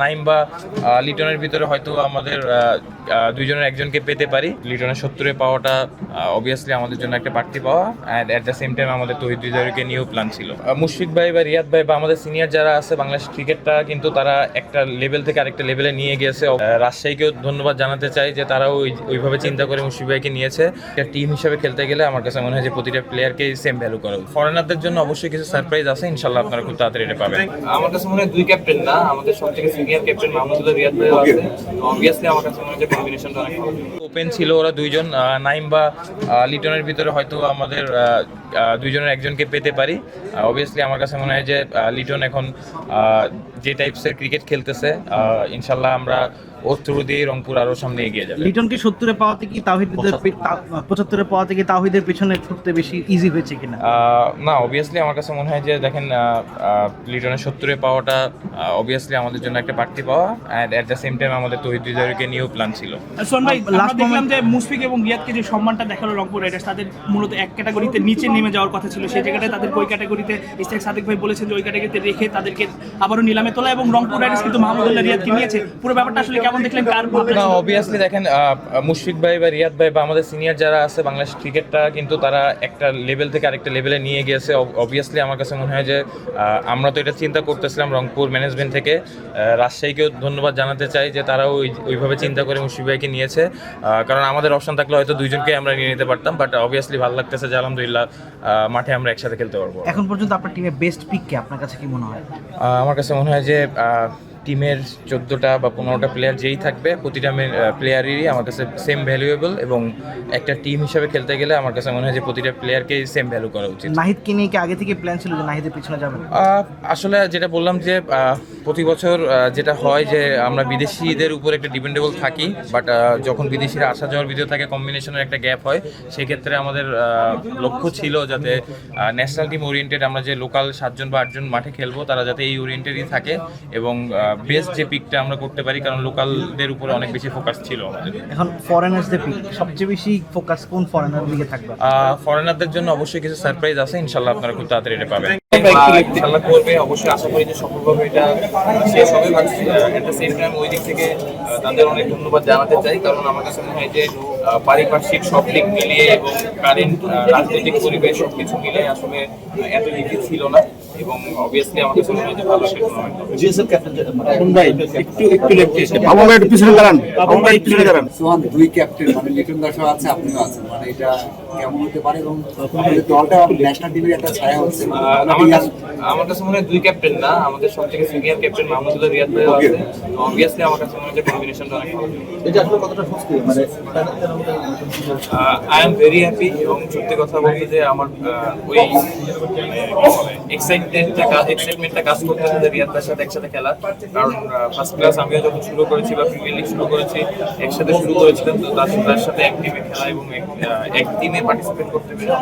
নাইম বা লিটনের ভিতরে হয়তো আমাদের দুইজনের একজনকে পেতে পারি। লিটনের সত্তরে পাওয়াটা অবভিয়াসলি আমাদের জন্য একটা বাড়তি পাওয়া। And at the same time আমাদের তহিদ হৃদয়কে নিয়েও প্ল্যান ছিল। মুশফিক ভাই বা রিয়াদ ভাই বা আমাদের সিনিয়র যারা আছে, বাংলাদেশ ক্রিকেটটা কিন্তু তারা একটা লেভেল থেকে আরেকটা লেভেলে নিয়ে গিয়েছে। রাজশাহীকেও ধন্যবাদ জানাতে চাই যে তারাও ওই- ওইভাবে চিন্তা করে মুশফিক ভাইকে নিয়েছে। একটা টিম হিসেবে খেলতে গেলে আমার কাছে মনে হয় যে প্রতিটা প্লেয়ারকেই সেম ভ্যালু করা ফরেনারদের জন্য অবশ্যই কিছু সারপ্রাইজ আছে। ইনশাল্লাহ আপনারা খুব তাড়াতাড়ি এটা পাবেন। আমার কাছে মনে হয় দুই ক্যাপ্টেন না, আমাদের সব থেকে সিনিয়র ক্যাপ্টেন মাহমুদুল্লাহ রিয়াদ ভাই আছে। অবভিয়াসলি আমার কাছে মনে হচ্ছে কম্বিনেশনটা অনেক ওপেন ছিল ওরা দুইজন নাইম বা লিটনের ভিতরে হয়তো আমাদের দুইজনের একজনকে পেতে পারি। অবভিয়াসলি আমার কাছে মনে হয় যে লিটন এখন যে টাইপসের ক্রিকেট খেলতেছে আহ, ইনশাল্লাহ আমরা ওর থ্রু দিয়ে রংপুর আরও সামনে এগিয়ে যাবে। লিটনকে সত্তরে পাওয়াতে কি তাহিদের পঁচাত্তরে। পাওয়াতে কি তাহিদের পেছনে ছুটতে বেশি ইজি হয়েছে কিনা? না অবভিয়াসলি আমার কাছে মনে হয় যে দেখেন লিটনের সত্তরে পাওয়াটা অবভিয়াসলি আমাদের জন্য একটা পাওয়া and at the same time আমাদের তহিদ হৃদয়কে নিয়েও প্ল্যান ছিল। সোন ভাই আমরা দেখলাম যে মুশফিক এবং রিয়াদকে যে সম্মানটা দেখাল রংপুর রাইডার্স তাদের মূলত এক ক্যাটাগরিতে নিচে নেমে যাওয়ার কথা ছিল। সেই জায়গাটায় তাদের ওই ক্যাটাগরিতে ইস্তেক সাদিক ভাই বলেছেন যে ওই ক্যাটাগরিতে রেখে তাদেরকে আবারও নিলামে তোলা এবং রংপুর রাইডার্স কিন্তু মাহমুদুল্লাহ রিয়াদকে নিয়েছে। পুরো ব্যাপারটা আসলে কেমন দেখলেন কার না? অবভিয়াসলি দেখেন মুশফিক ভাই বা রিয়াদ ভাই বা আমাদের সিনিয়র যারা আছে বাংলাদেশ ক্রিকেটটা কিন্তু তারা একটা লেভেল থেকে আরেকটা লেভেলে নিয়ে গিয়েছে। অবভিয়াসলি আমার কাছে মনে হয় যে আমরা তো এটা চিন্তা করতেছিলাম রংপুর ম্যানেজমেন্ট থেকে। রাজশাহীকেও ধন্যবাদ জানাতে চাই যে তারাও ওই ওইভাবে চিন্তা করে মুশফিক ভাইকে নিয়েছে। কারণ আমাদের অপশন থাকলে হয়তো দুইজনকে আমরা নিয়ে নিতে পারতাম বাট অবভিয়াসলি ভালো লাগতেছে যে আলহামদুলিল্লাহ মাঠে আমরা একসাথে খেলতে পারব। এখন পর্যন্ত আপনার টিমে বেস্ট পিক কে? আপনার কাছে কি মনে হয়? আমার কাছে মনে হয় যে টিমের চোদ্দোটা বা পনেরোটা প্লেয়ার যেই থাকবে প্রতিটা প্লেয়ারেরই আমার কাছে সেম ভ্যালুয়েবল এবং একটা টিম হিসাবে খেলতে গেলে আমার কাছে মনে হয় যে প্রতিটা প্লেয়ারকে সেম ভ্যালু করা উচিত। নাহিদকে নিয়ে কি আগে থেকে প্ল্যান ছিল যে নাহিদের পিছনে যাবেন? আসলে যেটা বললাম যে প্রতি বছর যেটা হয় যে আমরা বিদেশিদের উপর একটা ডিপেন্ডেবল থাকি বাট যখন বিদেশিরা আসা যাওয়ার ভিতরে থাকে কম্বিনেশনের একটা গ্যাপ হয়। সেক্ষেত্রে আমাদের লক্ষ্য ছিল যাতে ন্যাশনাল টিম ওরিয়েন্টেড আমরা যে লোকাল সাতজন বা আটজন মাঠে খেলব তারা যাতে এই ওরিয়েন্টেডই থাকে এবং বেস্ট যে পিকটা আমরা করতে পারি কারণ লোকালদের উপরে অনেক বেশি ফোকাস ছিল আমাদের। এখন ফরেনার্সদের পিক সবচেয়ে বেশি ফোকাস কোন ফরেনার দিকে থাকবে? ফরেনারদের জন্য অবশ্যই কিছু সারপ্রাইজ আছে ইনশাল্লাহ আপনারা খুব তাড়াতাড়ি এটা পাবেন। অবশ্যই আশা করি যে সফলভাবে এটা টাইম ওই দিক থেকে তাদের অনেক ধন্যবাদ জানাতে চাই। কারণ আমার কাছে মনে হয় যে পারিপার্শ্বিক সব দিক মিলিয়ে এবং কারেন্ট রাজনৈতিক পরিবেশ সবকিছু মিলে আসলে এত ইজি ছিল না। এবং অবভিয়াসলি আমার কাছে মনে হয় যে ভালো একটা টুর্নামেন্ট হবে বাবু ভাই একটু পিছনে দাঁড়ান। বাবু ভাই একটু পিছনে দাঁড়ান। সোহান দুই ক্যাপ্টেন মানে লিটন দাসও আছে আপনিও আছেন। মানে এটা কেমন হতে পারে এবং দলটা ন্যাশনাল টিমের একটা ছায়া হচ্ছে। আমার কাছে আমার কাছে মনে হয় দুই ক্যাপ্টেন না আমাদের সব থেকে সিনিয়র ক্যাপ্টেন মাহমুদুল্লাহ রিয়াদ ভাই আছে। অবভিয়াসলি আমার কাছে মনে হয় যে কম্বিনেশনটা অনেক ভালো। এটা আসলে কতটা স্বস্তি? মানে আই এম ভেরি হ্যাপি এবং সত্যি কথা বলতে যে আমার ওই এক্সাইটমেন্টটা এক্সাইটমেন্টটা কাজ করতে যে রিয়াদার সাথে একসাথে খেলা। কারণ ফার্স্ট ক্লাস আমিও যখন শুরু করেছি বা প্রিমিয়ার লিগ শুরু করেছি একসাথে শুরু করেছিলাম তো তার তার সাথে এক টিমে খেলা এবং এক- এক টিমে পার্টিসিপেট করতে পেরে।